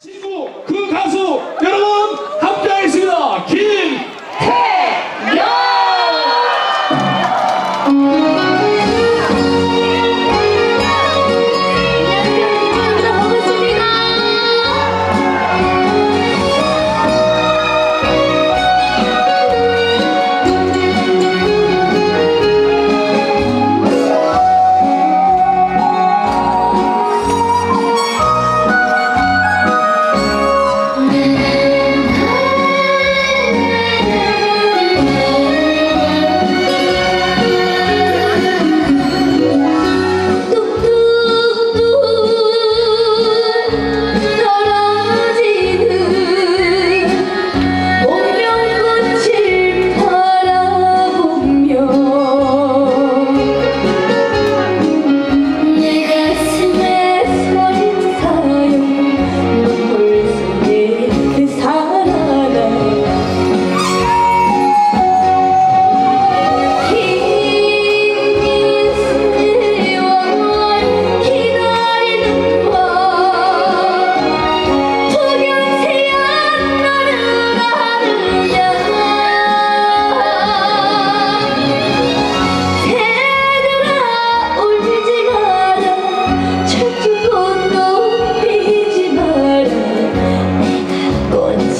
친구 그 가수 여러분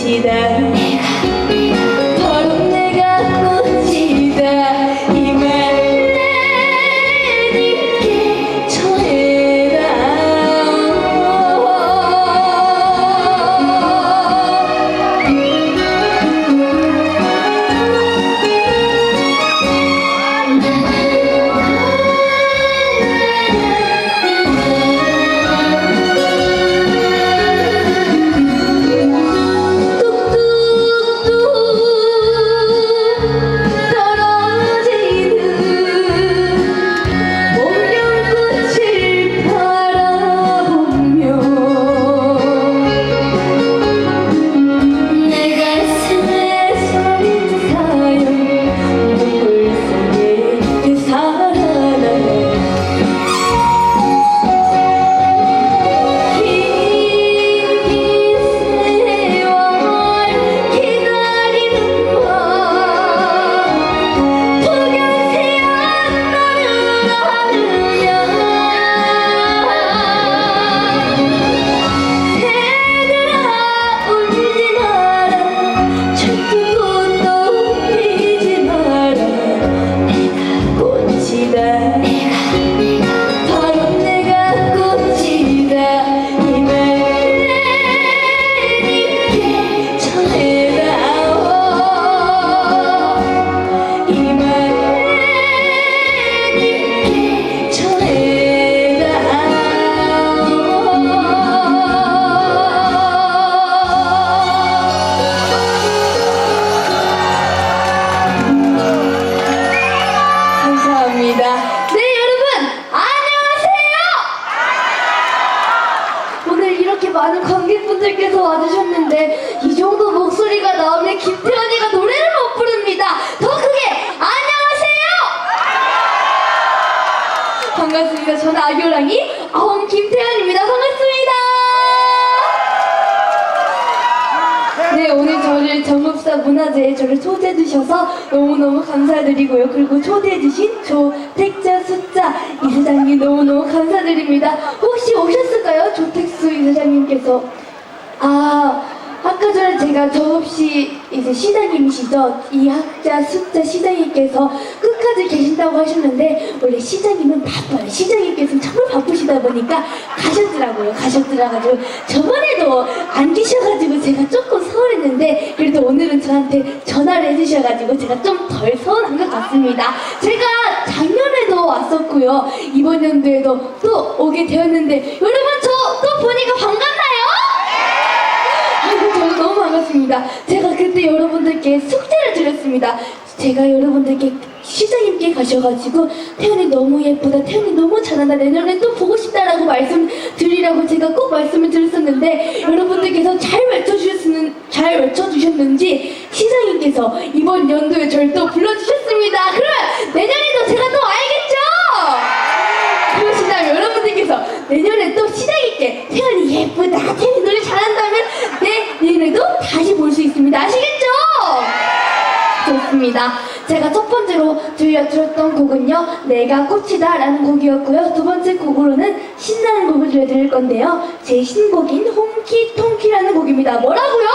꽃이 제가 정읍시 이제 시장님이시죠? 이 학자 숫자 시장님께서 끝까지 계신다고 하셨는데 원래 시장님은 바빠요. 시장님께서는 정말 바쁘시다 보니까 가셨더라고요. 가셨더라가지고 저번에도 안 계셔가지고 제가 조금 서운했는데 그래도 오늘은 저한테 전화를 해주셔가지고 제가 좀 덜 서운한 것 같습니다. 제가 작년에도 왔었고요. 이번 연도에도 또 오게 되었는데 여러분 저 또 보니까 반갑나요? 반갑습니다. 제가 그때 여러분들께 숙제를 드렸습니다. 제가 여러분들께 시장님께 가셔가지고 태연이 너무 예쁘다, 태연이 너무 잘한다, 내년에 또 보고 싶다라고 말씀드리라고 제가 꼭 말씀을 드렸었는데 여러분들께서 잘 외쳐주셨는 잘 외쳐주셨는지 시장님께서 이번 연도에 저를 또 불러주셨습니다. 그러면 내년에도 제가 또 와야겠죠? 그러신다면 여러분들께서 내년에 또 시장 있게 태연이 예쁘다, 태연이 노래 잘한다면 곡입니다. 제가 첫 번째로 들려드렸던 곡은요, 내가 꽃이다 라는 곡이었고요. 두 번째 곡으로는 신나는 곡을 들려드릴 건데요. 제 신곡인 홍키통키라는 곡입니다. 뭐라고요?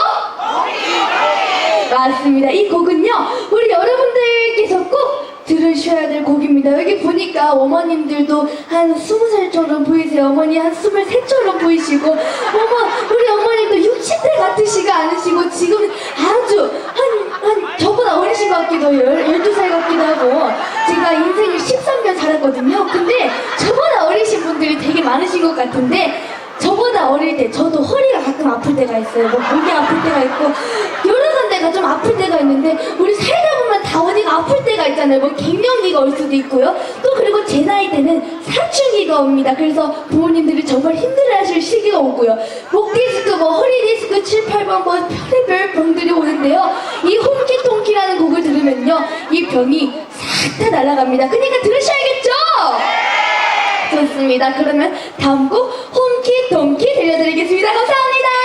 맞습니다. 이 곡은요, 우리 여러분들께서 꼭 들으셔야 될 곡입니다. 여기 보니까 어머님들도 한 스무 살처럼 보이세요. 어머니 한 스물셋처럼 보이시고, 어머, 우리 어머님도 60대 같으시가 않으시고, 지금 아주 한, 한, 저 것 같기도 해요. 12살 같기도 하고, 제가 인생을 13년 살았거든요. 근데 저보다 어리신 분들이 되게 많으신 것 같은데, 저보다 어릴 때 저도 허리가 가끔 아플 때가 있어요. 뭐 목이 아플 때가 있고 여러 군데가 좀 아플 때가 있는데 우리 살다 보면 다 어디가 아플 때가 있잖아요. 뭐 갱년기가 올 수도 있고요. 또 그리고 제 나이 때는 사춘기가 옵니다. 그래서 부모님들이 정말 힘들어하실 시기가 오고요. 목 디스크, 뭐 허리 디스크 7, 8번 뭐 별의별 병들이 오는데요. 이 홍키통키라는 곡을 들으면요, 이 병이 싹 다 날아갑니다. 그러니까 들으셔야겠죠? 좋습니다. 그러면 다음 곡 홈키 동키 들려드리겠습니다. 감사합니다.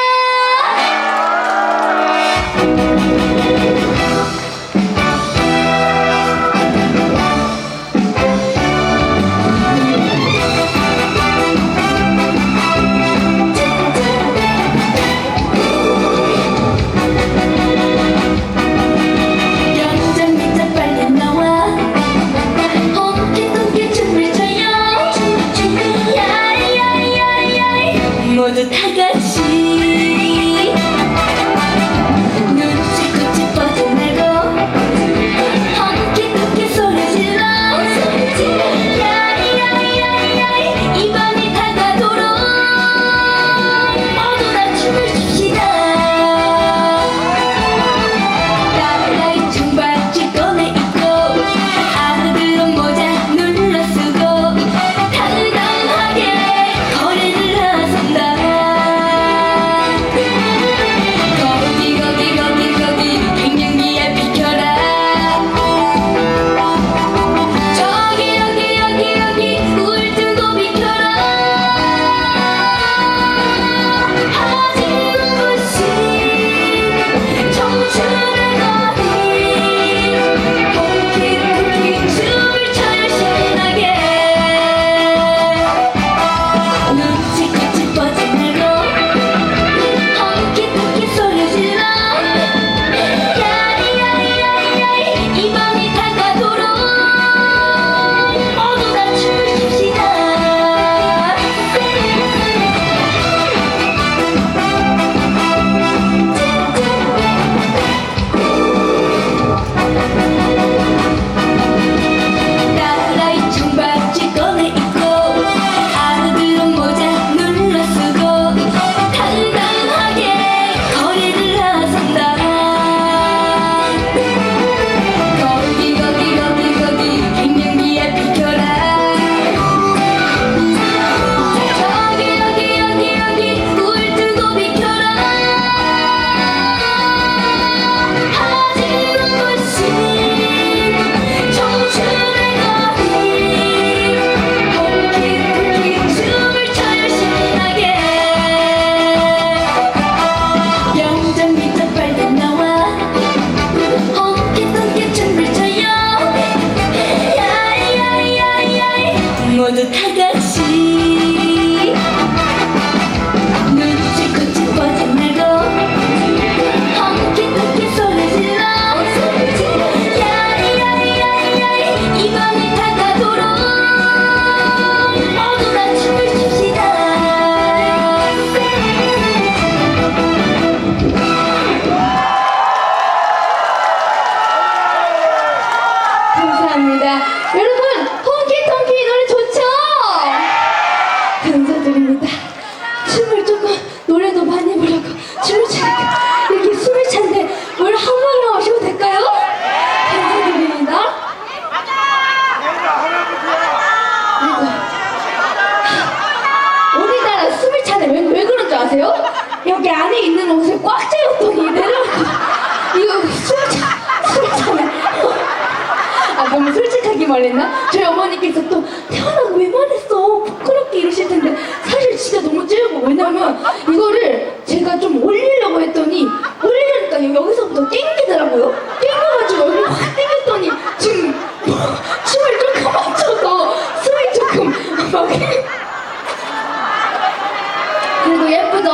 그래도 예쁘죠?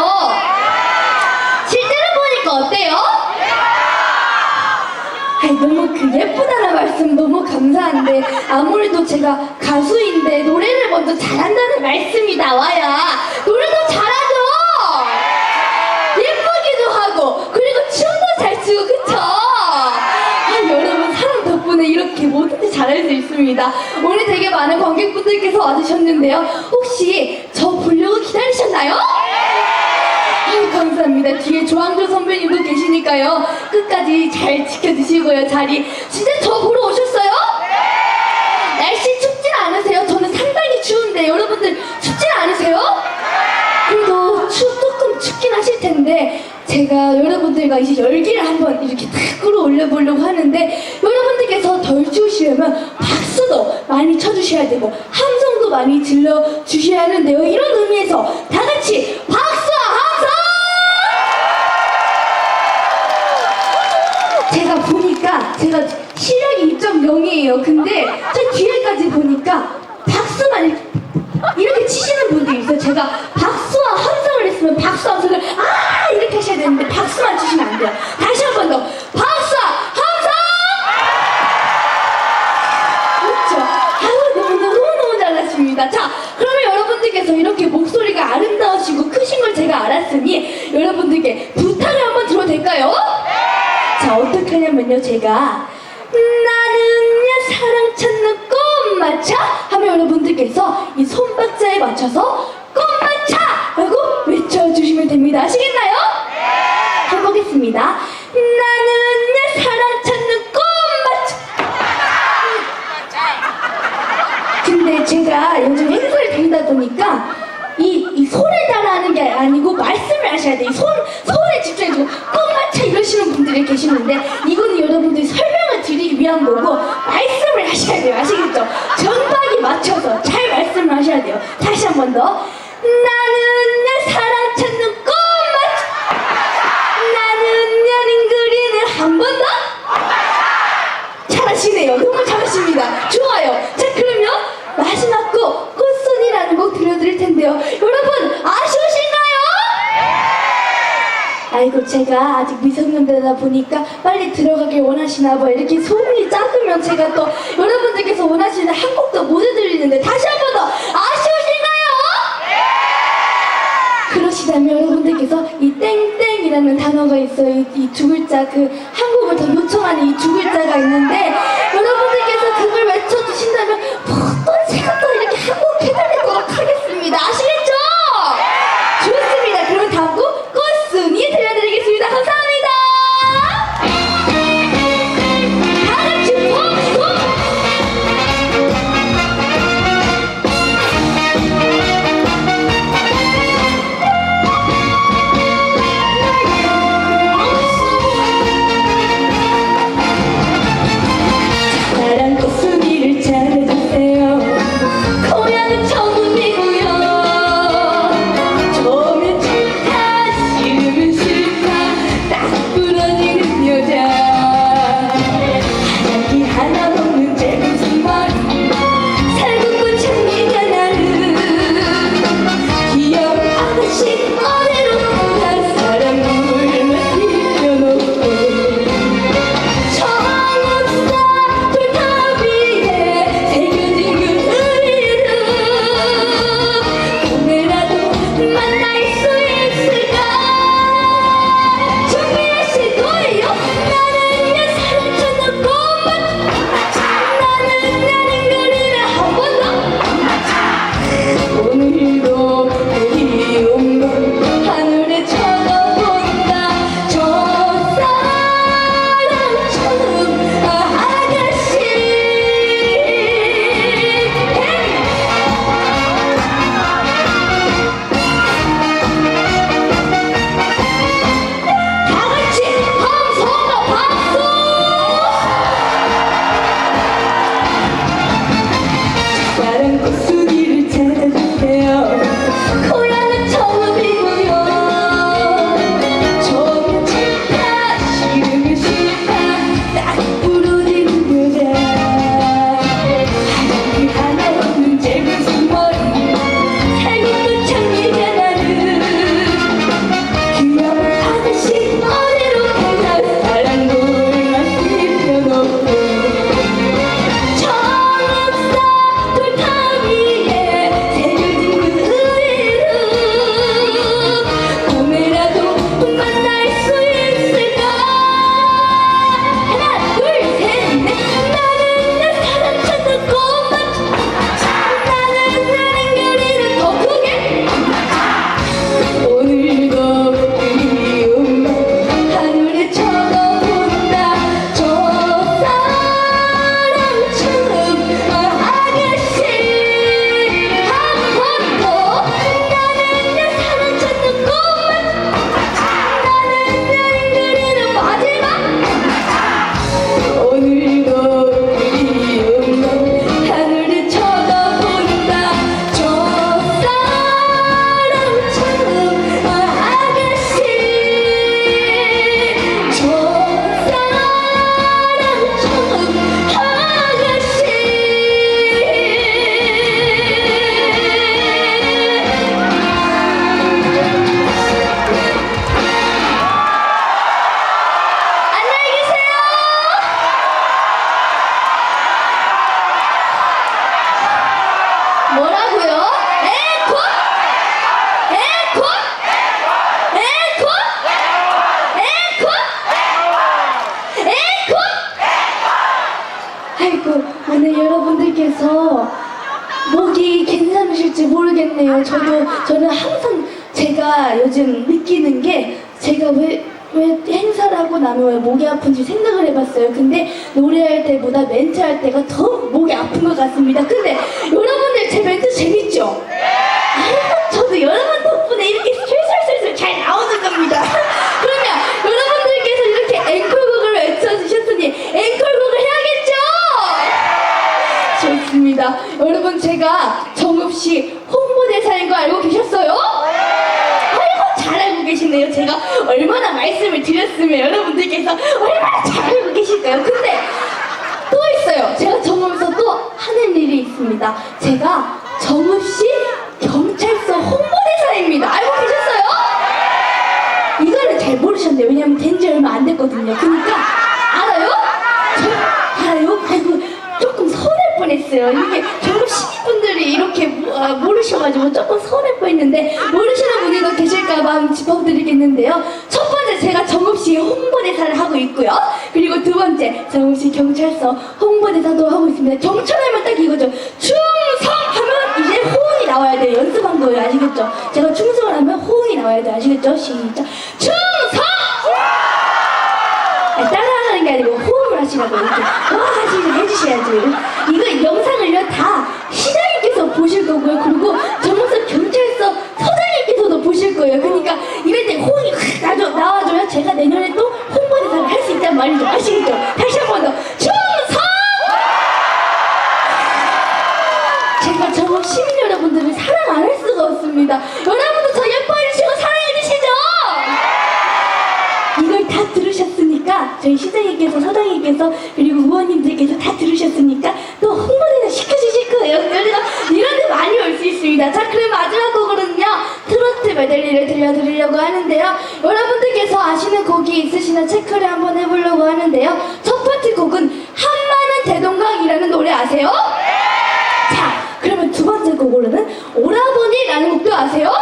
실제로 보니까 어때요? 아이, 너무 그 예쁘다는 말씀 너무 감사한데 아무래도 제가 가수인데 노래를 먼저 잘한다는 말씀이 나와야 노래도 잘하죠. 예쁘기도 하고 그리고 춤도 잘 추고 그쵸? 아, 여러분 사람 덕분에 이렇게 뭐든지 잘할 수 있습니다. 오늘 되게 많은 관객분들께서 와주셨는데요. 혹시 저 보려고 기다리셨나요? 감사합니다. 뒤에 조항조 선배님도 계시니까요. 끝까지 잘 지켜주시고요, 자리. 진짜 저 보러 오셨어요? 날씨 춥진 않으세요? 저는 상당히 추운데 여러분들 춥진 않으세요? 그래도 추, 조금 춥긴 하실 텐데 제가 여러분들과 이제 열기를 한번 이렇게 탁 끌어올려 보려고 하는데 여러분들께서 덜 추우시려면 박수도 많이 쳐주셔야 되고 함성도 많이 질러 주셔야 하는데요 이런 의미에서 다 같이 제가 시력이 2.0이에요 근데 저 뒤에까지 보니까 박수만 이렇게 치시는 분들이 있어요. 제가 박수와 함성을 했으면 박수 함성을 아 이렇게 하셔야 되는데 박수만 치시면 안 돼요. 다시 한 번 더 박수 함성. 그렇죠. 아유 너무 너무 너무 잘하십니다. 자 그러면 여러분들께서 이렇게 목소리가 아름다우시고 크신 걸 제가 알았으니 여러분들께 부탁을 한번 들어도 될까요? 자 어떻 게 하냐면요 제가 나는야 사랑 찾는 꽃마차 하면 여러분들께서 이 손박자에 맞춰서 꽃마차 라고 외쳐주시면 됩니다. 아시겠나요? 해보겠습니다. 나는야 사랑 찾는 꽃마차. 근데 제가 요즘 행사를 다니다 보니까 이, 이 손을 따라하는 게 아니고 말씀을 하셔야 돼요. 이 손, 손에 집중해주고 꽃마차 이러시는 분들이 계시는데 이거는 여러분들이 설명을 드리기 위한 거고 말씀을 하셔야 돼요. 아시겠죠? 정박이 맞춰서 잘 말씀을 하셔야 돼요. 다시 한 번 더. 나는 내 사랑 찾는 꽃마차 나는 연인 그리는 한 번 더. 잘하시네요. 너무 잘하십니다. 좋아요. 자, 그러면 마지막 곡, 꽃순이라는 곡 들려드릴 텐데요. 여러분, 아쉬우신가요? 아이고, 제가 아직 미성년자다 보니까 빨리 들어가길 원하시나 봐요. 이렇게 소문이 작으면 제가 또 여러분들께서 원하시는 한 곡도 못 해드리는데 다시 한 번 더 아쉬우신가요? 그러시다면 여러분들께서 이 땡땡이라는 단어가 있어요. 이, 이두 글자 그 한국을 더 요청하는 이 두 글자가 있는데 여러분들 저도 저는 항상 제가 요즘 느끼는 게 제가 왜 왜 행사를 하고 나면 왜 목이 아픈지 생각을 해봤어요. 근데 노래할 때보다 멘트할 때가 더 목이 아픈 것 같습니다. 근데 여러분들 제 멘트 재밌죠? 아이고 저도 여러분 덕분에 이렇게 술술술술 잘 나오는 겁니다. 그러면 여러분들께서 이렇게 앵콜곡을 외쳐주셨으니 앵콜곡을 해야겠죠? 좋습니다. 여러분 제가 정읍시 홍보대사인 거 알고 계셨어요? 아이고 잘 알고 계시네요. 제가 얼마나 말씀을 여러분들께서 얼마나 잘 알고 계실까요? 근데 또 있어요. 제가 정읍에서 또 하는 일이 있습니다. 제가 정읍시 경찰서 홍보대사입니다. 알고 계셨어요? 이거는 잘 모르셨네요. 왜냐면 된 지 얼마 안 됐거든요. 그러니까 알아요? 저 알아요? 아이고 조금 서운할 뻔했어요. 이게 정읍 시민분들이 이렇게 모- 아, 모르셔가지고 조금 서운할 뻔했는데 모르시는 분들도 계실까봐 한번 짚어드리겠는데요. 첫 번째 제가 정읍시 홍보대사를 하고 있고요. 그리고 두 번째 정읍시 경찰서 홍보대사도 하고 있습니다. 경찰하면 딱 이거죠. 충성하면 이제 호응이 나와야 돼요. 연습한 거예요. 아시겠죠? 제가 충성을 하면 호응이 나와야 돼요. 아시겠죠? 시작. 충성! 아니, 따라하는 게 아니고 호응을 하시라고 이렇게 와 하시면 해주셔야죠. 이거 영상을요 다 시장님께서 보실 거고요. 그리고 정 거예요. 그러니까 이럴 때 호응이 확 나와줘야 제가 내년에 또 홍보 대사를 할 수 있단 말이죠. 아시겠죠? 다시 한 번 더. 충성! 제가 정읍 시민 여러분들을 사랑 안 할 수가 없습니다. 여러분도 저 예뻐해 주시고 사랑해 주시죠? 이걸 다 들으셨으니까 저희 시장님께서 서장님께서 그리고 의원님들께서 다 들으셨으니까 또 홍보대사 시켜주실 거예요. 그래서 이런 데 많이 올 수 있습니다. 자 그럼 마지막 곡으로는요 트로트 메들리를 들려드리려고 여러분들께서 아시는 곡이 있으시나 체크를 한번 해보려고 하는데요. 첫 번째 곡은 한마는 대동강이라는 노래 아세요? 자 그러면 두 번째 곡으로는 오라버니라는 곡도 아세요?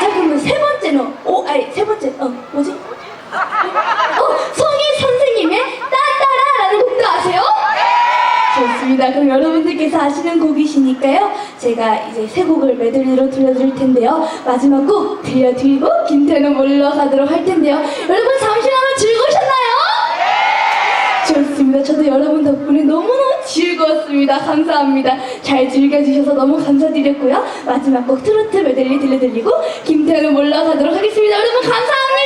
자 그러면 세 번째는 오 아니 세 번째 어 뭐지? 좋습니다. 그럼 여러분들께서 아시는 곡이시니까요. 제가 이제 세 곡을 메들리로 들려드릴 텐데요. 마지막 곡 들려드리고 김태는 물러가도록 할 텐데요. 여러분 잠시나마 즐거우셨나요? 좋습니다. 저도 여러분 덕분에 너무너무 즐거웠습니다. 감사합니다. 잘 즐겨주셔서 너무 감사드렸고요. 마지막 곡 트로트 메들리 들려드리고 김태현을 몰러 가도록 하겠습니다. 여러분 감사합니다.